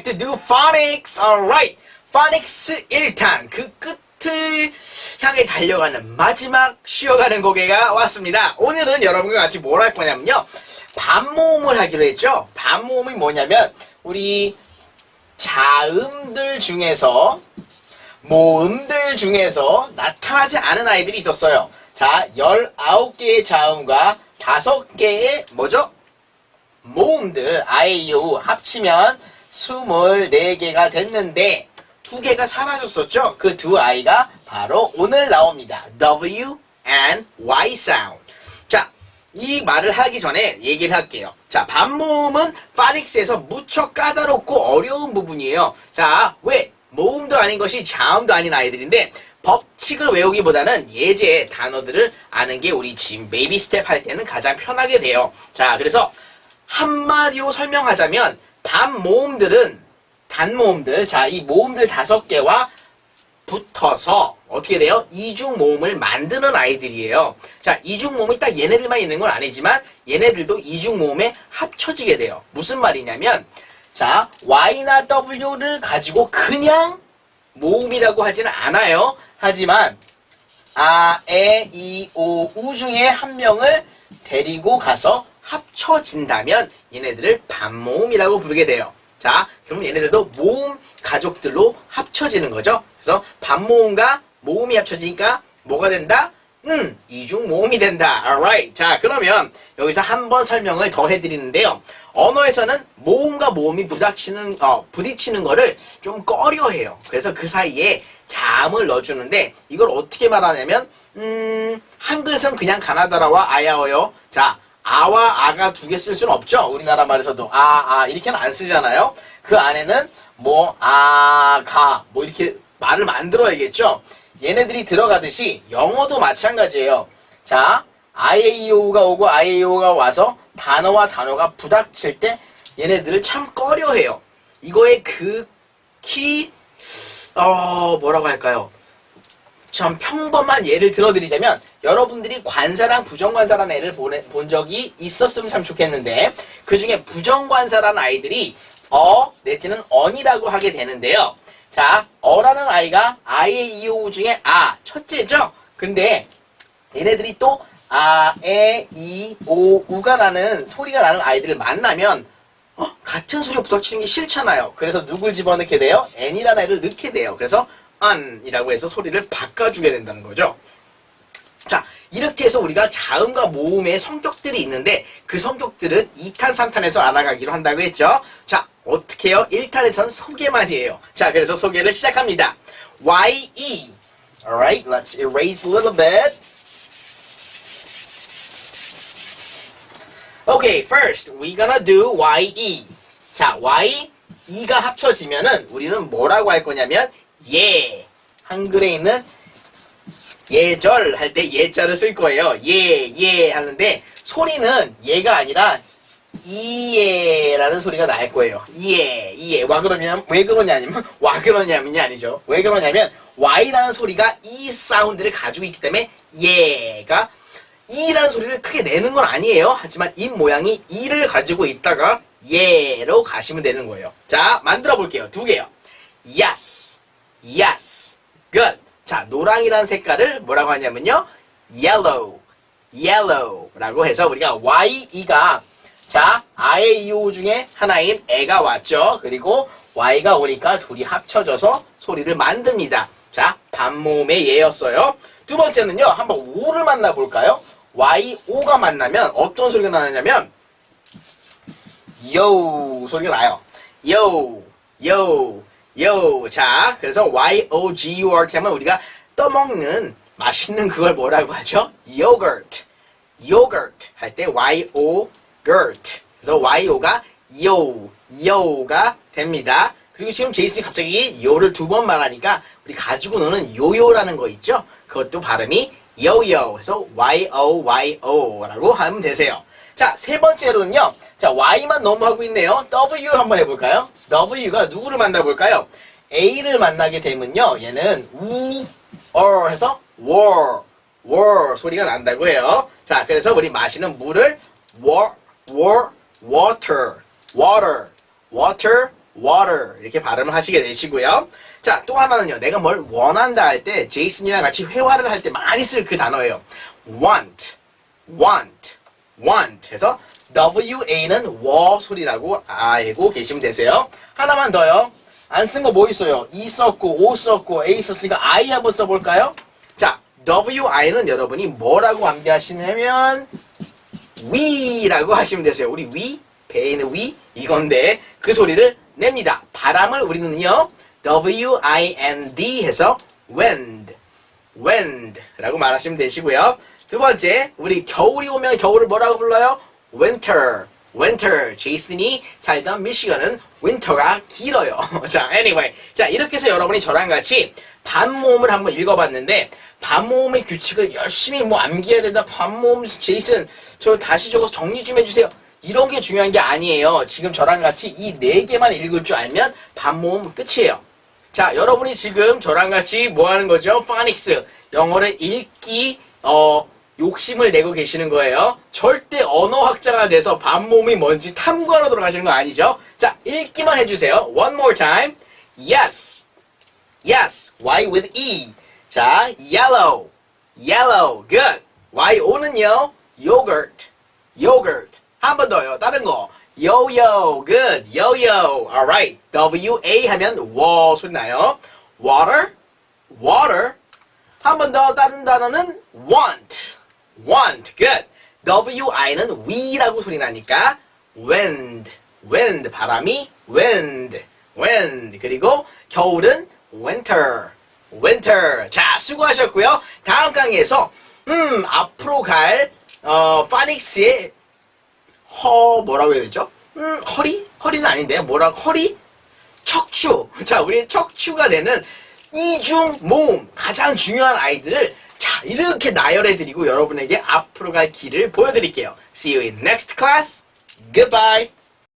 time to do phonics. Alright. phonics 1탄. 그 끝을 향해 달려가는 마지막 쉬어가는 고개가 왔습니다. 오늘은 여러분과 같이 뭘 할 거냐면요. 반모음을 하기로 했죠. 반모음이 뭐냐면, 우리 자음들 중에서 모음들 중에서 나타나지 않은 아이들이 있었어요. 자, 19개의 자음과 5개의 뭐죠? 모음들 아이유 합치면 24개가 됐는데 두 개가 사라졌었죠. 그 두 아이가 바로 오늘 나옵니다. W and Y sound. 자, 이 말을 하기 전에 얘기를 할게요. 자, 반모음은 파닉스에서 무척 까다롭고 어려운 부분이에요. 자, 왜? 모음도 아닌 것이 자음도 아닌 아이들인데 법칙을 외우기보다는 예제 단어들을 아는 게 우리 지금 베이비 스텝 할 때는 가장 편하게 돼요. 자, 그래서 한마디로 설명하자면 반모음들은 단 모음들, 자, 이 모음들 다섯 개와 붙어서 어떻게 돼요? 이중 모음을 만드는 아이들이에요. 자, 이중 모음이 딱 얘네들만 있는 건 아니지만 얘네들도 이중 모음에 합쳐지게 돼요. 무슨 말이냐면 자, Y나 W를 가지고 그냥 모음이라고 하지는 않아요. 하지만 아, 에, 이, 오, 우 중에 한 명을 데리고 가서 합쳐진다면 얘네들을 반모음이라고 부르게 돼요. 자, 그럼 얘네들도 모음 가족들로 합쳐지는 거죠. 그래서 반모음과 모음이 합쳐지니까 뭐가 된다? 음, 이중 모음이 된다. alright. 자, 그러면 여기서 한 번 설명을 더 해드리는데요. 언어에서는 모음과 모음이 부닥치는, 어, 부딪히는 거를 좀 꺼려해요. 그래서 그 사이에 자음을 넣어주는데 이걸 어떻게 말하냐면, 음, 한글에서는 그냥 가나다라와 아야어요. 자, 아와 아가 두 개 쓸 수는 없죠. 우리나라 말에서도 아, 아 이렇게는 안 쓰잖아요. 그 안에는 뭐 아, 가, 뭐 이렇게 말을 만들어야겠죠. 얘네들이 들어가듯이 영어도 마찬가지예요. 자, IAO가 오고 IAO가 와서 단어와 단어가 부닥칠 때 얘네들을 참 꺼려해요. 이거의 극히 어 뭐라고 할까요? 참 평범한 예를 들어드리자면 여러분들이 관사랑 부정관사라는 애를 보내, 본 적이 있었으면 참 좋겠는데 그 중에 부정관사라는 아이들이 어 내지는 언이라고 하게 되는데요. 자 어라는 아이가 아의 이오 중에 아 첫째죠. 근데 얘네들이 또 아, 에, 이, 오, 우가 나는 소리가 나는 아이들을 만나면 어, 같은 소리가 부닥치는 게 싫잖아요. 그래서 누굴 집어넣게 돼요? n이라는 애를 넣게 돼요. 그래서 un이라고 해서 소리를 바꿔주게 된다는 거죠. 자, 이렇게 해서 우리가 자음과 모음의 성격들이 있는데 그 성격들은 2탄, 3탄에서 알아가기로 한다고 했죠. 자, 어떻게 해요? 1탄에선 소개만이에요. 자, 그래서 소개를 시작합니다. Y, E. Alright, let's erase a little bit. Okay, first, we gonna do Y, E. 자, Y, E가 합쳐지면은 우리는 뭐라고 할 거냐면 예. 한글에 있는 예절 할 때 예자를 쓸 거예요. 예, 예 하는데 소리는 예가 아니라 이예라는 소리가 날 거예요. 예, 이예. 와 그러냐면 왜 그러냐면 와 그러냐면이 아니죠. 왜 그러냐면 Y라는 소리가 이 사운드를 가지고 있기 때문에 예가 이라는 소리를 크게 내는 건 아니에요. 하지만 입 모양이 이를 가지고 있다가 예로 가시면 되는 거예요. 자, 만들어 볼게요. 두 개요. Yes, yes, good. 자, 노랑이라는 색깔을 뭐라고 하냐면요. yellow, yellow라고 해서 우리가 Y, E가 자, 아의 이오 중에 하나인 애가 왔죠. 그리고 Y가 오니까 둘이 합쳐져서 소리를 만듭니다. 자, 반모음의 예였어요. 두 번째는요. 한번 O를 만나 볼까요? Y, O가 만나면 어떤 소리가 나느냐면 요 소리가 나요. 요, 요, 요. 자, 그래서 Y, O, G, U, R, T 하면 우리가 떠먹는 맛있는 그걸 뭐라고 하죠? yogurt. yogurt 할때 Y, O, gurt. 그래서 Y, O가 요, 요가 됩니다. 그리고 지금 제이슨이 갑자기 요를 두 번 말하니까 우리 가지고 노는 요요라는 거 있죠? 그것도 발음이 요요 해서 Y-O-Y-O라고 하면 되세요. 자, 세 번째로는요. 자, Y만 하고 있네요. W를 한번 해볼까요? W가 누구를 만나볼까요? A를 만나게 되면요. 얘는 우, 어 해서 war, war 소리가 난다고 해요. 자, 그래서 우리 마시는 물을 war, war, water, water, water, water 이렇게 발음을 하시게 되시고요. 자, 또 하나는요. 내가 뭘 원한다 할 때 제이슨이랑 같이 회화를 할 때 많이 쓸 그 단어예요. want, want, want. 해서 WA는 워 소리라고 알고 계시면 되세요. 하나만 더요. 안 쓴 거 뭐 있어요? E 썼고, O 썼고, A 썼으니까 I 한번 써볼까요? 자, WI는 여러분이 뭐라고 암기하시냐면 위라고 하시면 되세요. 우리 위, 배에 있는 위, 이건데 그 소리를 냅니다. 바람을 우리는요, W-I-N-D 해서 wind, wind라고 말하시면 되시고요. 두 번째, 우리 겨울이 오면 겨울을 뭐라고 불러요? winter, winter. 제이슨이 살던 미시건은 winter가 길어요. 자, anyway. 자, 이렇게 해서 여러분이 저랑 같이 반모음을 한번 읽어봤는데, 반모음의 규칙을 열심히 뭐 암기해야 된다. 반모음 제이슨, 저 다시 적어서 정리 좀 해주세요. 이런 게 중요한 게 아니에요. 지금 저랑 같이 이 네 개만 읽을 줄 알면 반모음 끝이에요. 자, 여러분이 지금 저랑 같이 뭐 하는 거죠? 파닉스. 영어를 읽기, 어, 욕심을 내고 계시는 거예요. 절대 언어학자가 돼서 반모음이 뭔지 탐구하러 들어가시는 거 아니죠? 자, 읽기만 해주세요. One more time. Yes. Yes. Y with E. 자, yellow. Yellow. Good. Y-O는요. Yogurt. Yogurt. 한 번 더요. 다른 거. Yo-yo. Good. Yo-yo. Alright. W-A 하면 워 소리 나요. Water. Water. 한 번 더 다른 단어는 want. Want. Good. W-I-는 위라고 소리 나니까 wind. wind. 바람이 wind. wind. 그리고 겨울은 winter. winter. 자, 수고하셨고요. 다음 강의에서 음, 앞으로 갈 어, 파닉스의 허 뭐라고 해야 되죠? 음, 허리? 허리는 아닌데 뭐라 허리? 척추. 자, 우리 척추가 되는 이중 모음 가장 중요한 아이들을 자 이렇게 나열해 드리고 여러분에게 앞으로 갈 길을 보여드릴게요. See you in next class. Goodbye.